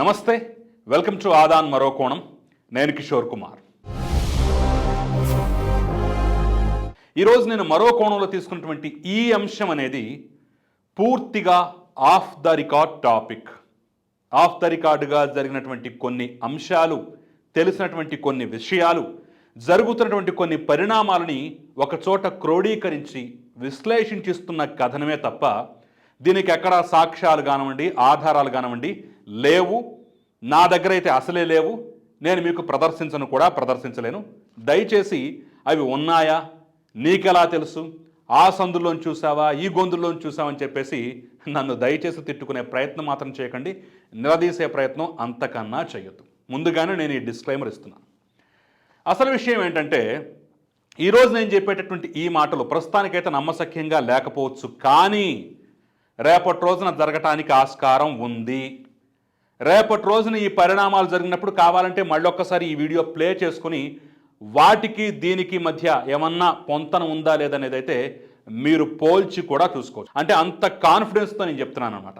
నమస్తే welcome to Aadan మరో కోణం. నేను కిషోర్ కుమార్. ఈరోజు నేను మరో కోణంలో తీసుకున్నటువంటి ఈ అంశం అనేది పూర్తిగా off the record topic. Off the రికార్డుగా జరిగినటువంటి కొన్ని అంశాలు తెలిసినటువంటి కొన్ని విషయాలు జరుగుతున్నటువంటి కొన్ని పరిణామాలని ఒకచోట క్రోడీకరించి విశ్లేషించిస్తున్న కథనమే తప్ప దీనికి ఎక్కడ సాక్ష్యాలు కానివ్వండి ఆధారాలు కానివ్వండి లేవు. నా దగ్గర అయితే అసలే లేవు. నేను మీకు ప్రదర్శించను కూడా ప్రదర్శించలేను. దయచేసి అవి ఉన్నాయా? నీకెలా తెలుసు? ఆ సందులోని చూసావా ఈ గొంతుల్లోని చూసావని చెప్పేసి నన్ను దయచేసి తిట్టుకునే ప్రయత్నం మాత్రం చేయకండి. నిలదీసే ప్రయత్నం అంతకన్నా చేయొద్దు. ముందుగానే నేను ఈ డిస్క్లైమర్ ఇస్తున్నాను అసలు విషయం ఏంటంటే ఈరోజు నేను చెప్పేటటువంటి ఈ మాటలు ప్రస్తుతానికైతే నమ్మసఖ్యంగా లేకపోవచ్చు కానీ రేపటి రోజున జరగటానికి ఆస్కారం ఉంది. రేపటి రోజున ఈ పరిణామాలు జరిగినప్పుడు కావాలంటే మళ్ళొక్కసారి ఈ వీడియో ప్లే చేసుకుని వాటికి దీనికి మధ్య ఏమన్నా పొంతన ఉందా లేదనేది అయితే మీరు పోల్చి కూడా చూసుకోవచ్చు. అంటే అంత కాన్ఫిడెన్స్తో నేను చెప్తున్నాను అనమాట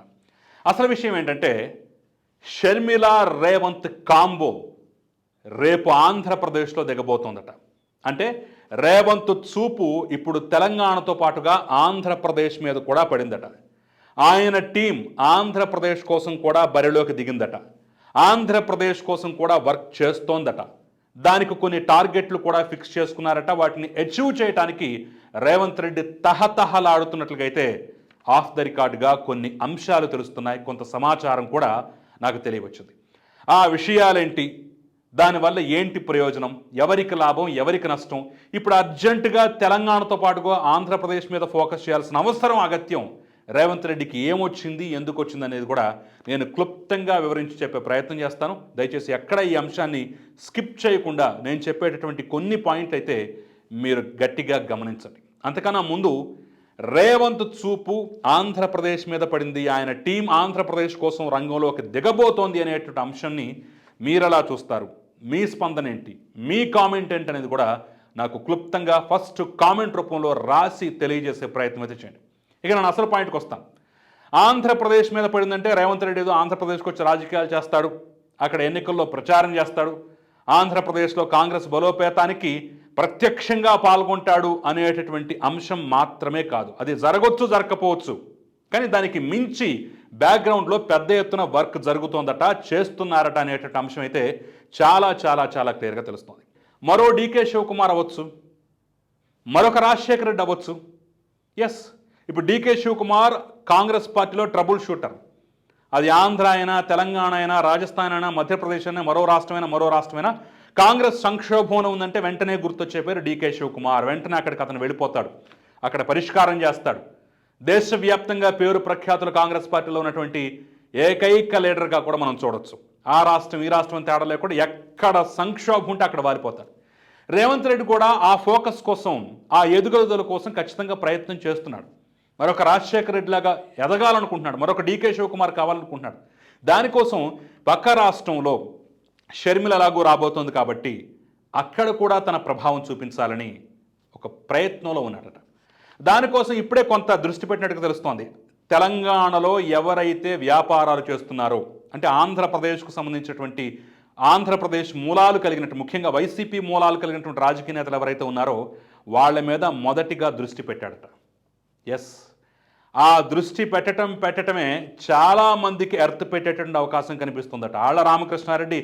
అసలు విషయం ఏంటంటే షర్మిల రేవంత్ కాంబో రేపు ఆంధ్రప్రదేశ్లో దిగబోతోందట. అంటే రేవంత్ చూపు ఇప్పుడు తెలంగాణతో పాటుగా ఆంధ్రప్రదేశ్ మీద కూడా పడిందట. ఆయన టీం ఆంధ్రప్రదేశ్ కోసం కూడా బరిలోకి దిగిందట. ఆంధ్రప్రదేశ్ కోసం కూడా వర్క్ చేస్తోందట. దానికి కొన్ని టార్గెట్లు కూడా ఫిక్స్ చేసుకున్నారట. వాటిని అచీవ్ చేయడానికి రేవంత్ రెడ్డి తహతహలాడుతున్నట్లుగా అయితే ఆఫ్ ద రికార్డ్గా కొన్ని అంశాలు తెలుస్తున్నాయి. కొంత సమాచారం కూడా నాకు తెలియవచ్చింది. ఆ విషయాలేంటి? దానివల్ల ఏంటి ప్రయోజనం? ఎవరికి లాభం? ఎవరికి నష్టం? ఇప్పుడు అర్జెంటుగా తెలంగాణతో పాటుగా ఆంధ్రప్రదేశ్ మీద ఫోకస్ చేయాల్సిన అవసరం అగత్యం రేవంత్ రెడ్డికి ఏమొచ్చింది ఎందుకు వచ్చింది అనేది కూడా నేను క్లుప్తంగా వివరించి చెప్పే ప్రయత్నం చేస్తాను. దయచేసి ఎక్కడ ఈ అంశాన్ని స్కిప్ చేయకుండా నేను చెప్పేటటువంటి కొన్ని పాయింట్లు అయితే మీరు గట్టిగా గమనించండి. అంతకన్నా ముందు రేవంత్ చూపు ఆంధ్రప్రదేశ్ మీద పడింది. ఆయన టీం ఆంధ్రప్రదేశ్ కోసం రంగంలోకి దిగబోతోంది అనేటువంటి అంశాన్ని మీరెలా చూస్తారు? మీ స్పందన ఏంటి? మీ కామెంట్ ఏంటి అనేది కూడా నాకు క్లుప్తంగా ఫస్ట్ కామెంట్ రూపంలో రాసి తెలియజేసే ప్రయత్నం అయితే చేయండి. ఇక నేను అసలు పాయింట్కి వస్తాను ఆంధ్రప్రదేశ్ మీద పడిందంటే రేవంత్ రెడ్డి ఏదో ఆంధ్రప్రదేశ్కి వచ్చి రాజకీయాలు చేస్తాడు అక్కడ ఎన్నికల్లో ప్రచారం చేస్తాడు ఆంధ్రప్రదేశ్లో కాంగ్రెస్ బలోపేతానికి ప్రత్యక్షంగా పాల్గొంటాడు అనేటటువంటి అంశం మాత్రమే కాదు. అది జరగవచ్చు జరగకపోవచ్చు. కానీ దానికి మించి బ్యాక్గ్రౌండ్లో పెద్ద ఎత్తున వర్క్ జరుగుతోందట చేస్తున్నారట అనేటువంటి అంశం అయితే చాలా చాలా చాలా క్లియర్గా తెలుస్తుంది. మరో డీకే శివకుమార్ అవ్వచ్చు మరొక రాజశేఖర రెడ్డి అవ్వచ్చు. ఎస్ ఇప్పుడు డీకే శివకుమార్ కాంగ్రెస్ పార్టీలో ట్రబుల్ షూటర్ అది ఆంధ్ర అయినా తెలంగాణ అయినా రాజస్థాన్ అయినా మధ్యప్రదేశ్ అయినా మరో రాష్ట్రమైనా మరో రాష్ట్రమైనా కాంగ్రెస్ సంక్షోభం ఉందంటే వెంటనే గుర్తొచ్చే పేరు డీకే శివకుమార్ వెంటనే అక్కడికి అతను వెళ్ళిపోతాడు. అక్కడ పరిష్కారం చేస్తాడు. దేశవ్యాప్తంగా పేరు ప్రఖ్యాతులు కాంగ్రెస్ పార్టీలో ఉన్నటువంటి ఏకైక లీడర్గా కూడా మనం చూడొచ్చు. ఆ రాష్ట్రం ఈ రాష్ట్రం తేడా లేకుండా ఎక్కడ సంక్షోభం ఉంటే అక్కడ వారిపోతాడు రేవంత్ రెడ్డి కూడా ఆ ఫోకస్ కోసం ఆ ఎదుగుదల కోసం ఖచ్చితంగా ప్రయత్నం చేస్తున్నాడు. మరొక రాజశేఖర రెడ్డి లాగా ఎదగాలనుకుంటున్నాడు. మరొక డీకే శివకుమార్ కావాలనుకుంటున్నాడు. దానికోసం పక్క రాష్ట్రంలో షర్మిల ఎలాగూ రాబోతోంది కాబట్టి అక్కడ కూడా తన ప్రభావం చూపించాలని ఒక ప్రయత్నంలో ఉన్నాడట. దానికోసం ఇప్పుడే కొంత దృష్టి పెట్టినట్టుగా తెలుస్తోంది. తెలంగాణలో ఎవరైతే వ్యాపారాలు చేస్తున్నారో అంటే ఆంధ్రప్రదేశ్కు సంబంధించినటువంటి ఆంధ్రప్రదేశ్ మూలాలు కలిగినట్టు ముఖ్యంగా వైసీపీ మూలాలు కలిగినటువంటి రాజకీయ నేతలు ఎవరైతే ఉన్నారో వాళ్ళ మీద మొదటిగా దృష్టి పెట్టాడట. ఎస్. ఆ దృష్టి పెట్టటం పెట్టటమే చాలా మందికి ఎర్త్ పెట్టేటువంటి అవకాశం కనిపిస్తుందట. ఆళ్ళ రామకృష్ణారెడ్డి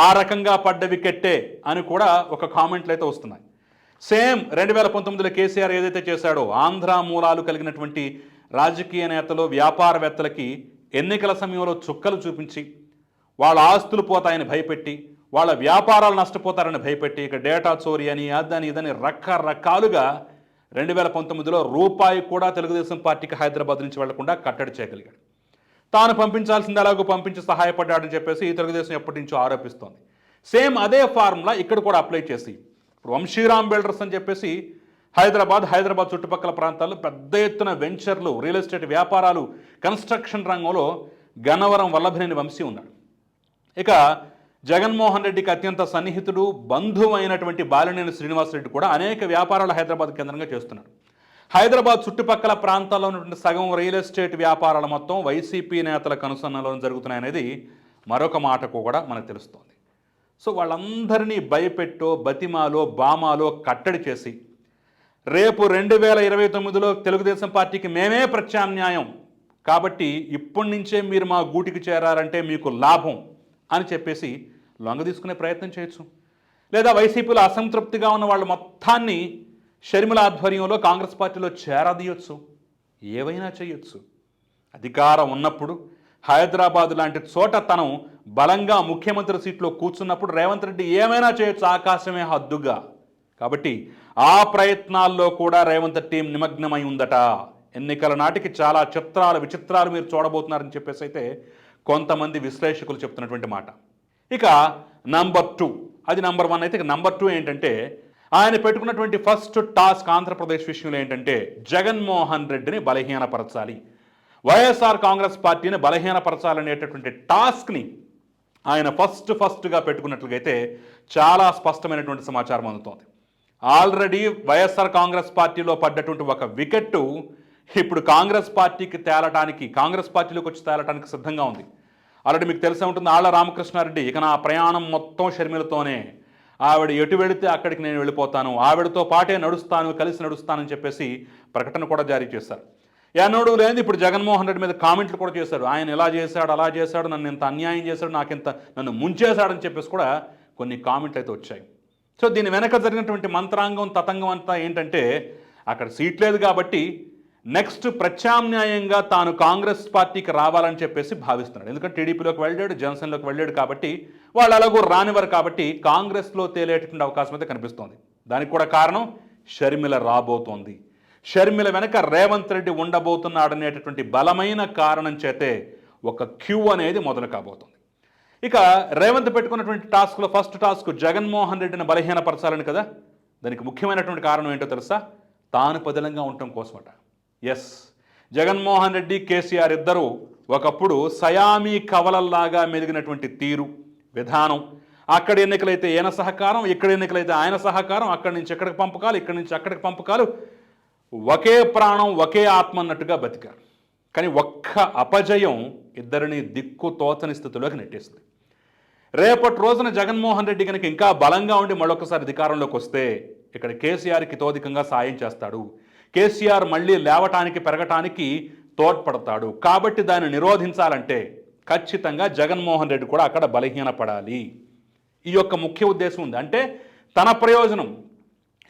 ఆ రకంగా పడ్డ వికెట్టే అని కూడా ఒక కామెంట్లు అయితే వస్తున్నాయి. సేమ్ రెండు వేల పంతొమ్మిదిలో కేసీఆర్ ఏదైతే చేశాడో ఆంధ్ర మూలాలు కలిగినటువంటి రాజకీయ నేతలు వ్యాపారవేత్తలకి ఎన్నికల సమయంలో చుక్కలు చూపించి వాళ్ళ ఆస్తులు పోతాయని భయపెట్టి వాళ్ళ వ్యాపారాలు నష్టపోతారని భయపెట్టి ఇక డేటా చోరీ అని అదని ఇదని రకరకాలుగా రెండు వేల పంతొమ్మిదిలో రూపాయి కూడా తెలుగుదేశం పార్టీకి హైదరాబాద్ నుంచి వెళ్ళకుండా కట్టడి చేయగలిగాడు. తాను పంపించాల్సింది ఎలాగో పంపించి సహాయపడ్డాడని చెప్పేసి ఈ తెలుగుదేశం ఎప్పటి నుంచో ఆరోపిస్తోంది. సేమ్ అదే ఫార్ములా ఇక్కడ కూడా అప్లై చేసి ఇప్పుడు వంశీరామ్ బిల్డర్స్ అని చెప్పేసి హైదరాబాద్ హైదరాబాద్ చుట్టుపక్కల ప్రాంతాల్లో పెద్ద ఎత్తున వెంచర్లు రియల్ ఎస్టేట్ వ్యాపారాలు కన్స్ట్రక్షన్ రంగంలో గన్నవరం వల్లభనేని వంశీ ఉన్నాడు. ఇక జగన్మోహన్ రెడ్డికి అత్యంత సన్నిహితుడు బంధువు అయినటువంటి బాలినేని శ్రీనివాసరెడ్డి కూడా అనేక వ్యాపారాలు హైదరాబాద్ కేంద్రంగా చేస్తున్నాడు హైదరాబాద్ చుట్టుపక్కల ప్రాంతాల్లో ఉన్నటువంటి సగం రియల్ ఎస్టేట్ వ్యాపారాల మొత్తం వైసీపీ నేతల కనుసన్నలో జరుగుతున్నాయనేది మరొక మాటకు కూడా మనకు తెలుస్తోంది. సో వాళ్ళందరినీ భయపెట్టో బతిమాలో బామాలో కట్టడి చేసి రేపు రెండు వేల ఇరవై తొమ్మిదిలో తెలుగుదేశం పార్టీకి మేమే ప్రత్యామ్నాయం. కాబట్టి ఇప్పటి నుంచే మీరు మా గూటికి చేరారంటే మీకు లాభం. అని చెప్పేసి లొంగ తీసుకునే ప్రయత్నం చేయొచ్చు. లేదా వైసీపీలో అసంతృప్తిగా ఉన్న వాళ్ళ మొత్తాన్ని షర్మిల ఆధ్వర్యంలో కాంగ్రెస్ పార్టీలో చేరదీయొచ్చు. ఏవైనా చేయొచ్చు. అధికారం ఉన్నప్పుడు హైదరాబాద్ లాంటి చోట తను బలంగా ముఖ్యమంత్రి సీట్లో కూర్చున్నప్పుడు రేవంత్ రెడ్డి ఏమైనా చేయొచ్చు ఆకాశమే హద్దుగా. కాబట్టి ఆ ప్రయత్నాల్లో కూడా రేవంత్ టీం నిమగ్నమై ఉందట. ఎన్నికల నాటికి చాలా చిత్రాలు విచిత్రాలు మీరు చూడబోతున్నారని చెప్పేసి అయితే కొంతమంది విశ్లేషకులు చెప్తున్నటువంటి మాట. ఇక నంబర్ టూ అది నంబర్ వన్ అయితే ఇక నంబర్ టూ ఏంటంటే ఆయన పెట్టుకున్నటువంటి ఫస్ట్ టాస్క్ ఆంధ్రప్రదేశ్ విషయంలో ఏంటంటే జగన్మోహన్ రెడ్డిని బలహీనపరచాలి. వైఎస్ఆర్ కాంగ్రెస్ పార్టీని బలహీనపరచాలనేటటువంటి టాస్క్ని ఆయన ఫస్ట్ ఫస్ట్గా పెట్టుకున్నట్లయితే చాలా స్పష్టమైనటువంటి సమాచారం అందుతోంది. ఆల్రెడీ వైఎస్ఆర్ కాంగ్రెస్ పార్టీలో పడ్డటువంటి ఒక వికెట్టు ఇప్పుడు కాంగ్రెస్ పార్టీకి తేలటానికి కాంగ్రెస్ పార్టీలోకి వచ్చి తేలటానికి సిద్ధంగా ఉంది. ఆల్రెడీ మీకు తెలిసే ఉంటుంది ఆళ్ళ రామకృష్ణారెడ్డి ఇక నా ప్రయాణం మొత్తం షర్మిలతోనే. ఆవిడ ఎటు వెళితే అక్కడికి నేను వెళ్ళిపోతాను. ఆవిడతో పాటే నడుస్తాను కలిసి నడుస్తానని చెప్పేసి ప్రకటన కూడా జారీ చేశారు. ఎన్నడూ లేని ఇప్పుడు జగన్మోహన్ రెడ్డి మీద కామెంట్లు కూడా చేశాడు ఆయన ఇలా చేశాడు అలా చేశాడు నన్ను ఇంత అన్యాయం చేశాడు నాకు ఇంత నన్ను ముంచేశాడని చెప్పేసి కూడా కొన్ని కామెంట్లు అయితే వచ్చాయి. సో దీని వెనక జరిగినటువంటి మంత్రాంగం తతంగం అంతా ఏంటంటే అక్కడ సీట్ లేదు కాబట్టి నెక్స్ట్ ప్రత్యామ్నాయంగా తాను కాంగ్రెస్ పార్టీకి రావాలని చెప్పేసి భావిస్తున్నాడు. ఎందుకంటే టీడీపీలోకి వెళ్ళాడు జనసేనలోకి వెళ్ళాడు కాబట్టి వాళ్ళు అలాగూ రానివారు కాబట్టి కాంగ్రెస్లో తేలేటటువంటి అవకాశం అయితే కనిపిస్తోంది. దానికి కూడా కారణం షర్మిల రాబోతోంది. షర్మిల వెనక రేవంత్ రెడ్డి ఉండబోతున్నాడనేటటువంటి బలమైన కారణం చేతే ఒక క్యూ అనేది మొదలు కాబోతుంది. ఇక రేవంత్ పెట్టుకున్నటువంటి టాస్క్లో ఫస్ట్ టాస్క్ జగన్మోహన్ రెడ్డిని బలహీనపరచాలని కదా? దానికి ముఖ్యమైనటువంటి కారణం ఏంటో తెలుసా? తాను పదిలంగా ఉండటం కోసమట. ఎస్ జగన్మోహన్ రెడ్డి కేసీఆర్ ఇద్దరు ఒకప్పుడు సయామీ కవలల్లాగా మెదిగినటువంటి తీరు విధానం. అక్కడ ఎన్నికలైతే ఈయన సహకారం ఇక్కడ ఎన్నికలైతే ఆయన సహకారం అక్కడి నుంచి ఎక్కడికి పంపకాలు ఇక్కడి నుంచి అక్కడికి పంపకాలు. ఒకే ప్రాణం ఒకే ఆత్మ అన్నట్టుగా బతికారు. కానీ ఒక్క అపజయం ఇద్దరిని దిక్కు తోచని స్థితిలోకి నెట్టేసింది. రేపటి రోజున జగన్మోహన్ రెడ్డి కనుక ఇంకా బలంగా ఉండి మరొకసారి అధికారంలోకి వస్తే ఇక్కడ కేసీఆర్కి తోదికంగా సాయం చేస్తాడు. కేసీఆర్ మళ్ళీ లేవటానికి పెరగటానికి తోడ్పడతాడు. కాబట్టి దాన్ని నిరోధించాలంటే ఖచ్చితంగా జగన్మోహన్ రెడ్డి కూడా అక్కడ బలహీనపడాలి. ఈ యొక్క ముఖ్య ఉద్దేశం ఉంది. అంటే తన ప్రయోజనం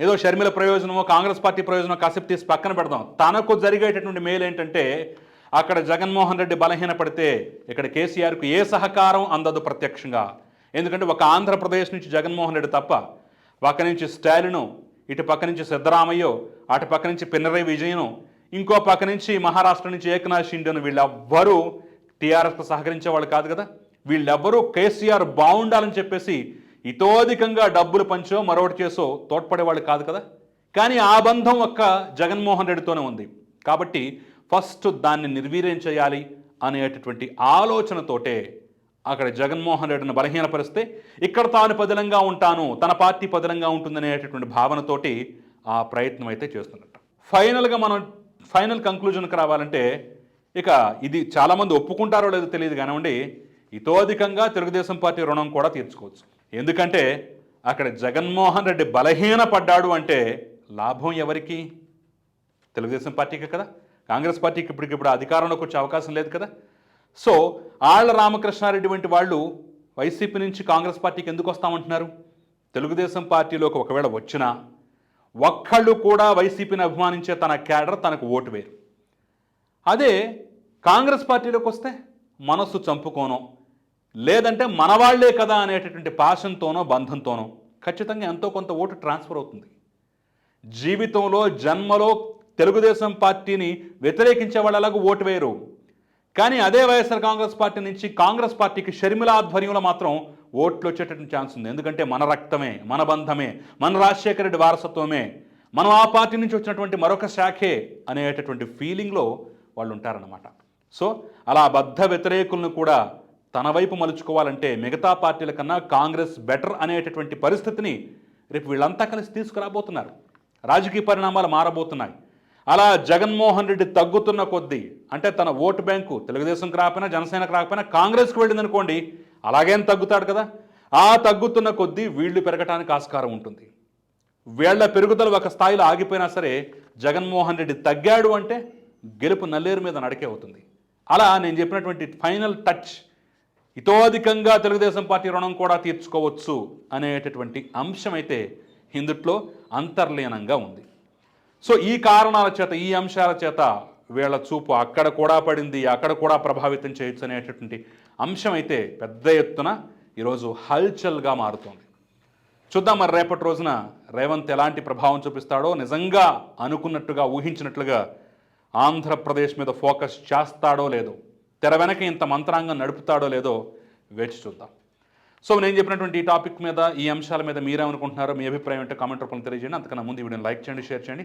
ఏదో షర్మిల ప్రయోజనమో కాంగ్రెస్ పార్టీ ప్రయోజనం కాసేపు తీసి పక్కన పెడదాం. తనకు జరిగేటటువంటి మేలు ఏంటంటే అక్కడ జగన్మోహన్ రెడ్డి బలహీనపడితే ఇక్కడ కేసీఆర్కు ఏ సహకారం అందదు ప్రత్యక్షంగా. ఎందుకంటే ఒక ఆంధ్రప్రదేశ్ నుంచి జగన్మోహన్ రెడ్డి తప్ప ఒక నుంచి స్టాలిను ఇటు పక్క నుంచి సిద్ధరామయ్యో అటు పక్క నుంచి పినరై విజయను ఇంకో పక్క నుంచి మహారాష్ట్ర నుంచి ఏకనాథ్ షిండేను వీళ్ళెవ్వరూ టీఆర్ఎస్కు సహకరించే వాళ్ళు కాదు కదా? వీళ్ళెవ్వరూ కేసీఆర్ బాగుండాలని చెప్పేసి ఇతోధికంగా డబ్బులు పంచో మరొకటి చేసో తోడ్పడేవాళ్ళు కాదు కదా? కానీ ఆ బంధం ఒక్క జగన్మోహన్ రెడ్డితోనే ఉంది. కాబట్టి ఫస్ట్ దాన్ని నిర్వీర్యం చేయాలి అనేటటువంటి ఆలోచనతోటే అక్కడ జగన్మోహన్ రెడ్డిని బలహీనపరిస్తే ఇక్కడ తాను పదిలంగా ఉంటాను తన పార్టీ పదిలంగా ఉంటుందనేటటువంటి భావనతోటి ఆ ప్రయత్నం అయితే చేస్తున్నట్టు. ఫైనల్గా మనం ఫైనల్ కంక్లూజన్కి రావాలంటే ఇక ఇది చాలామంది ఒప్పుకుంటారో లేదో తెలియదు కానివ్వండి ఇతోధికంగా తెలుగుదేశం పార్టీ రుణం కూడా తీర్చుకోవచ్చు. ఎందుకంటే అక్కడ జగన్మోహన్ రెడ్డి బలహీన పడ్డాడు అంటే లాభం ఎవరికి? తెలుగుదేశం పార్టీకి కదా కాంగ్రెస్ పార్టీకి ఇప్పటికిప్పుడు అధికారంలోకి వచ్చే అవకాశం లేదు కదా. సో ఆళ్ళ రామకృష్ణారెడ్డి వంటి వాళ్ళు వైసీపీ నుంచి కాంగ్రెస్ పార్టీకి ఎందుకు వస్తామంటున్నారు? తెలుగుదేశం పార్టీలోకి ఒకవేళ వచ్చినా ఒక్కళ్ళు కూడా వైసీపీని అభిమానించే తన క్యాడర్ తనకు ఓటు వేరు. అదే కాంగ్రెస్ పార్టీలోకి వస్తే మనస్సు చంపుకోనో లేదంటే మనవాళ్ళే కదా అనేటటువంటి పాషన్తోనో బంధంతోనో ఖచ్చితంగా ఎంతో కొంత ఓటు ట్రాన్స్ఫర్ అవుతుంది. జీవితంలో జన్మలో తెలుగుదేశం పార్టీని వ్యతిరేకించే వాళ్ళు అలాగూ ఓటు వేయరు. కానీ అదే వైఎస్ఆర్ కాంగ్రెస్ పార్టీ నుంచి కాంగ్రెస్ పార్టీకి షర్మిల ఆధ్వర్యంలో మాత్రం ఓట్లు వచ్చేటటువంటి ఛాన్స్ ఉంది. ఎందుకంటే మన రక్తమే మన బంధమే మన రాజశేఖర రెడ్డి వారసత్వమే. మనం ఆ పార్టీ నుంచి వచ్చినటువంటి మరొక శాఖే అనేటటువంటి ఫీలింగ్లో వాళ్ళు ఉంటారన్నమాట. సో అలా బద్ధ వ్యతిరేకులను కూడా తన వైపు మలుచుకోవాలంటే మిగతా పార్టీల కన్నా కాంగ్రెస్ బెటర్ అనేటటువంటి పరిస్థితిని రేపు వీళ్ళంతా కలిసి తీసుకురాబోతున్నారు. రాజకీయ పరిణామాలు మారబోతున్నాయి. అలా జగన్మోహన్ రెడ్డి తగ్గుతున్న కొద్దీ అంటే తన ఓటు బ్యాంకు తెలుగుదేశంకి రాకపోయినా జనసేనకు రాకపోయినా కాంగ్రెస్కి వెళ్ళింది అనుకోండి అలాగేం తగ్గుతాడు కదా? ఆ తగ్గుతున్న కొద్దీ వీళ్ళు పెరగటానికి ఆస్కారం ఉంటుంది. వీళ్ళ పెరుగుదల ఒక స్థాయిలో ఆగిపోయినా సరే జగన్మోహన్ రెడ్డి తగ్గాడు అంటే గెలుపు నల్లేరు మీద నడకే అవుతుంది. అలా నేను చెప్పినటువంటి ఫైనల్ టచ్ ఇతోధికంగా తెలుగుదేశం పార్టీ రుణం కూడా తీర్చుకోవచ్చు అనేటటువంటి అంశం అయితే ఇందుట్లో అంతర్లీనంగా ఉంది. సో ఈ కారణాల చేత ఈ అంశాల చేత వీళ్ళ చూపు అక్కడ కూడా పడింది అక్కడ కూడా ప్రభావితం చేయొచ్చు అనేటటువంటి అంశం అయితే పెద్ద ఎత్తున ఈరోజు హల్చల్గా మారుతోంది. చూద్దాం మరి రేపటి రోజున రేవంత్ ఎలాంటి ప్రభావం చూపిస్తాడో నిజంగా అనుకున్నట్టుగా ఊహించినట్లుగా ఆంధ్రప్రదేశ్ మీద ఫోకస్ చేస్తాడో లేదో తెర వెనక ఇంత మంత్రాంగం నడుపుతాడో లేదో వేచి చూద్దాం. సో నేను చెప్పినటువంటి ఈ టాపిక్ మీద ఈ అంశాల మీద మీరేమనుకుంటున్నారో మీ అభిప్రాయం ఏంటో కామెంట్ రూపంలో తెలియజేయండి. అంతకన్నా ముందు ఈ వీడియోని లైక్ చేయండి షేర్ చేయండి.